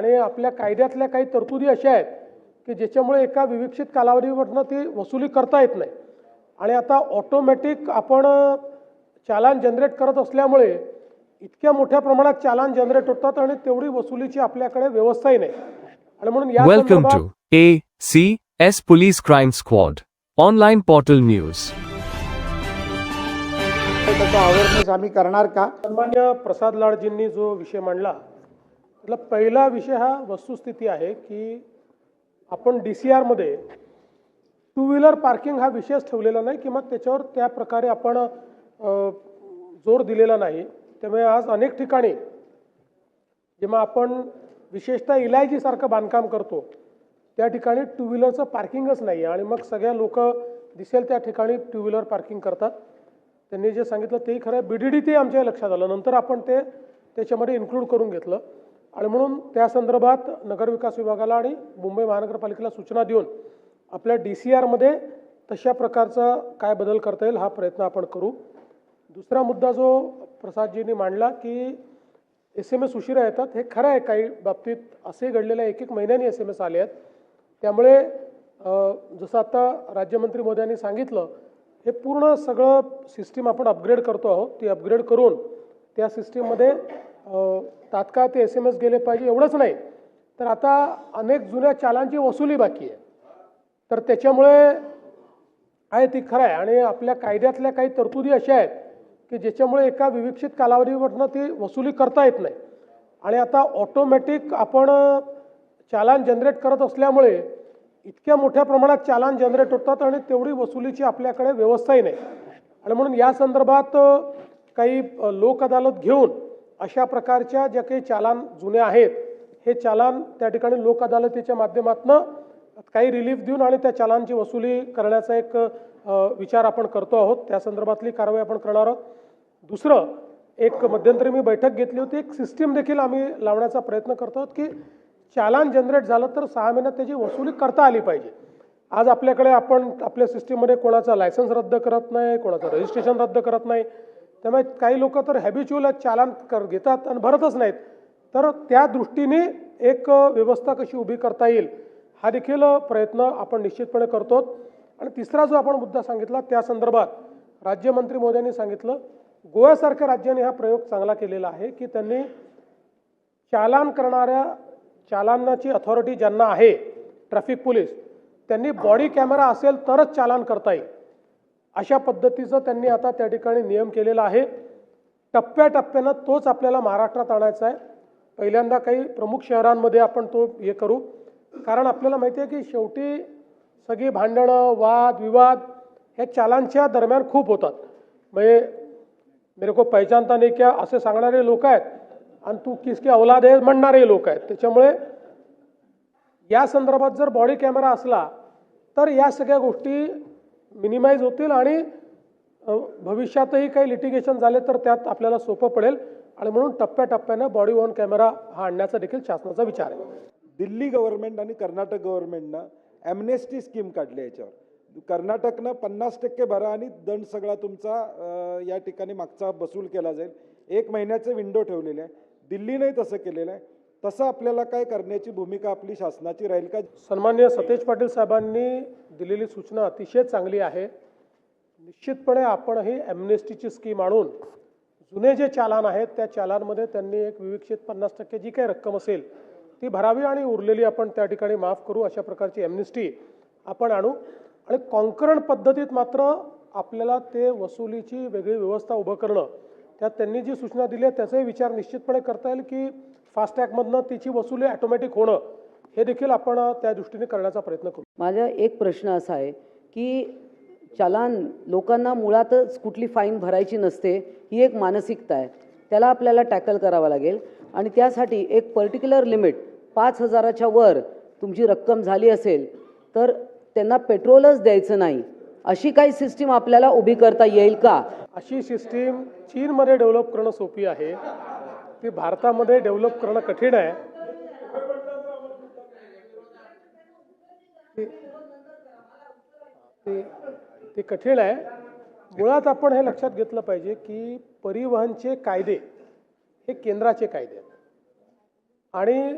आणि आपल्या कायद्यातल्या काही तरतुदी अशा आहेत की ज्याच्यामुळे एका विविक्षित कालावधीवरनं ती वसुली करता येत नाही. आणि आता ऑटोमॅटिक आपण चालान जनरेट करत असल्यामुळे इतक्या मोठ्या प्रमाणात चालान जनरेट होतात आणि तेवढी वसुलीची आपल्याकडे व्यवस्थाही नाही. आणि म्हणून या Welcome संदर्भात to A C S Police Crime Squad online portal news. त्याचा अवेअरनेस आम्ही करणार का? सन्मान्य प्रसाद लाडजींनी जो विषय मांडला त्यातला पहिला विषय हा वस्तुस्थिती आहे की आपण डी सी आरमध्ये टू व्हीलर पार्किंग हा विषयच ठेवलेला नाही किंवा त्याच्यावर त्या प्रकारे आपण जोर दिलेला नाही. त्यामुळे आज अनेक ठिकाणी जेव्हा आपण विशेषतः इलायजीसारखं बांधकाम करतो त्या ठिकाणी टू व्हीलरचं पार्किंगच नाही आहे आणि मग सगळ्या लोक दिसेल त्या ठिकाणी टू व्हीलर पार्किंग करतात. त्यांनी जे सांगितलं तेही खरं बी डी डी ते आमच्या लक्षात आलं. नंतर आपण ते त्याच्यामध्ये इन्क्लूड करून घेतलं. आणि म्हणून त्या संदर्भात नगरविकास विभागाला आणि मुंबई महानगरपालिकेला सूचना देऊन आपल्या डी सी आरमध्ये तशा प्रकारचा काय बदल करता येईल हा प्रयत्न आपण करू. दुसरा मुद्दा जो प्रसादजींनी मांडला की एस एम एस उशिरा येतात हे खरं आहे काही बाबतीत. असे घडलेले एक एक महिन्याने एस एम एस आले आहेत. त्यामुळे जसं आता राज्यमंत्री मोद्यांनी सांगितलं हे पूर्ण सगळं सिस्टीम आपण अपग्रेड करतो आहोत. ती अपग्रेड करून त्या सिस्टीममध्ये तात्काळ ते एस एम एस गेले पाहिजे एवढंच नाही. तर आता अनेक जुन्या चालांची वसुली बाकी आहे. तर त्याच्यामुळे आहे ती खरं आहे. आणि आपल्या कायद्यातल्या काही तरतुदी अशा आहेत की ज्याच्यामुळे एका विविक्षित कालावधीवरनं ती वसुली करता येत नाही. आणि आता ऑटोमॅटिक आपण चालान जनरेट करत असल्यामुळे इतक्या मोठ्या प्रमाणात चालान जनरेट होतात आणि तेवढी वसुलीची आपल्याकडे व्यवस्थाही नाही. आणि म्हणून या संदर्भात काही लोक अदालत घेऊन अशा प्रकारच्या ज्या काही चालान जुने आहेत हे चालान त्या ठिकाणी लोक अदालतीच्या माध्यमातून काही रिलीफ देऊन आणि त्या चालांची वसुली करण्याचा एक विचार आपण करतो आहोत. त्या संदर्भातली कारवाई आपण करणार आहोत. दुसरं एक मध्यंतरी मी बैठक घेतली होती. एक सिस्टीम देखील आम्ही लावण्याचा प्रयत्न करतो आहोत की चालान जनरेट झालं तर सहा महिन्यात त्याची वसुली करता आली पाहिजे. आज आपल्याकडे आपण आपल्या सिस्टीममध्ये कोणाचा लायसन्स रद्द करत नाही कोणाचं रजिस्ट्रेशन रद्द करत नाही. त्यामुळे काही लोक तर हॅबिच्युअल चालान कर घेतात आणि भरतच नाहीत. तर त्या दृष्टीने एक व्यवस्था कशी उभी करता येईल हा देखील प्रयत्न आपण निश्चितपणे करतो आणि तिसरा जो आपण मुद्दा सांगितला त्या संदर्भात राज्यमंत्री मोदयांनी सांगितलं गोव्यासारख्या राज्याने हा प्रयोग चांगला केलेला आहे की त्यांनी चालान करणाऱ्या चालानाची अथॉरिटी ज्यांना आहे ट्रॅफिक पोलीस त्यांनी बॉडी कॅमेरा असेल तरच चालान करता येईल. अशा पद्धतीचं त्यांनी आता त्या ठिकाणी नियम केलेला आहे. टप्प्याटप्प्यानं तोच आपल्याला महाराष्ट्रात आणायचा आहे. पहिल्यांदा काही प्रमुख शहरांमध्ये आपण तो हे करू. कारण आपल्याला माहिती आहे की शेवटी सगळी भांडणं वाद विवाद हे चालांच्या दरम्यान खूप होतात. म्हणजे मेरे को पहिचानता नाही क्या असे सांगणारे लोक आहेत आणि तू किसके औलाद आहे म्हणणारे लोक आहेत. त्याच्यामुळे या संदर्भात जर बॉडी कॅमेरा असला तर या सगळ्या गोष्टी मिनिमाइज होतील आणि भविष्यातही काही लिटिगेशन झाले तर त्यात आपल्याला सोपं पडेल. आणि म्हणून टप्प्याटप्प्यानं बॉडी वॉन कॅमेरा हा आणण्याचा देखील शासनाचा विचार आहे. दिल्ली गव्हर्नमेंट आणि कर्नाटक गव्हर्नमेंटनं ॲमनेस्टी स्कीम काढली याच्यावर. कर्नाटकनं पन्नास टक्के भरा आणि दंड सगळा तुमचा या ठिकाणी मागचा वसूल केला जाईल. एक महिन्याचं विंडो ठेवलेलं आहे. दिल्लीनंही तसं केलेलं आहे. तसं आपल्याला काय करण्याची भूमिका आपली शासनाची राहील का? सन्मान्य सतेज पाटील साहेबांनी दिलेली सूचना अतिशय चांगली आहे. निश्चितपणे आपणही ॲमनेस्टीची स्कीम आणून जुने जे चालान आहेत त्या चालानमध्ये त्यांनी एक विविक्षित पन्नास टक्के जी काही रक्कम असेल ती भरावी आणि उरलेली आपण त्या ठिकाणी माफ करू अशा प्रकारची ॲमनेस्टी आपण आणू. आणि कॉन्करण पद्धतीत मात्र आपल्याला ते वसुलीची वेगळी व्यवस्था उभं करणं त्यात त्यांनी जी सूचना दिली आहे त्याचाही विचार निश्चितपणे करता येईल की फास्टॅगमधनं तिची वसुली ॲटोमॅटिक होणं हे देखील आपण त्या दृष्टीने करण्याचा प्रयत्न करू. माझा एक प्रश्न असा आहे की चलान लोकांना मुळातच कुठली फाईन भरायची नसते ही एक मानसिकता आहे. त्याला आपल्याला टॅकल करावं लागेल. आणि त्यासाठी एक पर्टिक्युलर लिमिट पाच हजाराच्या वर तुमची रक्कम झाली असेल तर त्यांना पेट्रोलच द्यायचं नाही. अशी काही सिस्टीम आपल्याला उभी करता येईल का? अशी सिस्टीम चीनमध्ये डेव्हलप करणं सोपी आहे. ती भारतामध्ये डेव्हलप करणं कठीण आहे. ते ते कठीण आहे. मुळात आपण हे लक्षात घेतलं पाहिजे की परिवहनचे कायदे हे केंद्राचे कायदे आहेत. आणि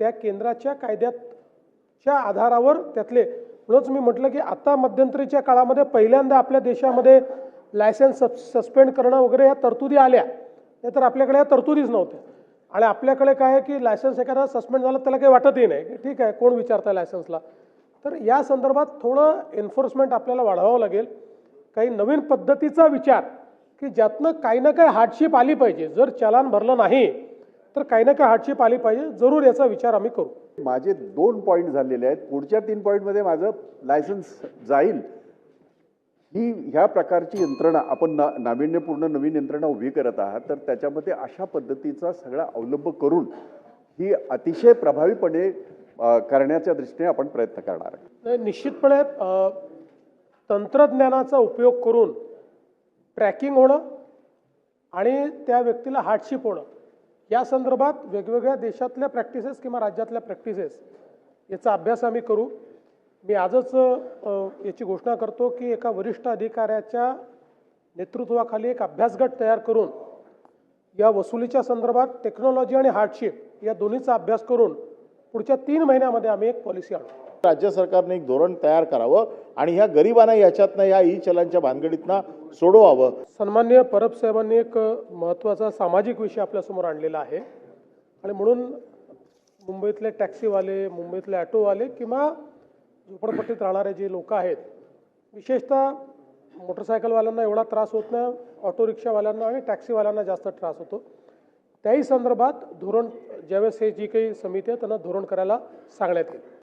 त्या केंद्राच्या कायद्याच्या आधारावर त्यातले म्हणूनच मी म्हटलं की आता मध्यंतरीच्या काळामध्ये पहिल्यांदा आपल्या देशामध्ये लायसन्स सस्पेंड करणं वगैरे या तरतुदी आल्या. नाहीतर आपल्याकडे या तरतुदीच नव्हत्या. आणि आपल्याकडे काय आहे की लायसन्स एखादा सस्पेंड झालं त्याला काही वाटतही नाही. की ठीक आहे कोण विचारतं लायसन्सला तर या संदर्भात थोडं एन्फोर्समेंट आपल्याला वाढवावं लागेल. काही नवीन पद्धतीचा विचार की ज्यातनं काही ना काही हार्डशिप आली पाहिजे. जर चलान भरलं नाही तर काही ना काही हार्डशिप आली पाहिजे. जरूर याचा विचार आम्ही करू. माझे दोन पॉईंट झालेले आहेत. पुढच्या तीन पॉईंटमध्ये माझं लायसन्स जाईल. ही ह्या प्रकारची यंत्रणा आपण ना नाविन्यपूर्ण नवीन यंत्रणा उभी करत आहात तर त्याच्यामध्ये अशा पद्धतीचा सगळा अवलंब करून ही अतिशय प्रभावीपणे करण्याच्या दृष्टीने आपण प्रयत्न करणार आहोत. निश्चितपणे तंत्रज्ञानाचा उपयोग करून ट्रॅकिंग होणं आणि त्या व्यक्तीला हार्डशिप होणं या संदर्भात वेगवेगळ्या देशातल्या प्रॅक्टिसेस किंवा राज्यातल्या प्रॅक्टिसेस याचा अभ्यास आम्ही करू. मी आजच याची घोषणा करतो की एका वरिष्ठ अधिकाऱ्याच्या नेतृत्वाखाली एक अभ्यासगट तयार करून या वसुलीच्या संदर्भात टेक्नॉलॉजी आणि हार्डशिप या दोन्हीचा अभ्यास करून पुढच्या तीन महिन्यामध्ये आम्ही एक पॉलिसी आणू. राज्य सरकारने एक धोरण तयार करावं आणि ह्या गरिबांना याच्यातनं या ई चलांच्या भानगडीतनं सोडवावं. सन्मान्य परब साहेबांनी एक महत्त्वाचा सामाजिक विषय आपल्यासमोर आणलेला आहे. आणि म्हणून मुंबईतले टॅक्सीवाले मुंबईतले ॲटोवाले किंवा झोपडपट्टीत राहणारे जे लोक आहेत विशेषतः मोटरसायकलवाल्यांना एवढा त्रास होत नाही ऑटो रिक्षावाल्यांना आणि टॅक्सीवाल्यांना जास्त त्रास होतो. त्याही संदर्भात धोरण ज्यावेळेस हे जी काही समिती आहे त्यांना धोरण करायला सांगण्यात येईल.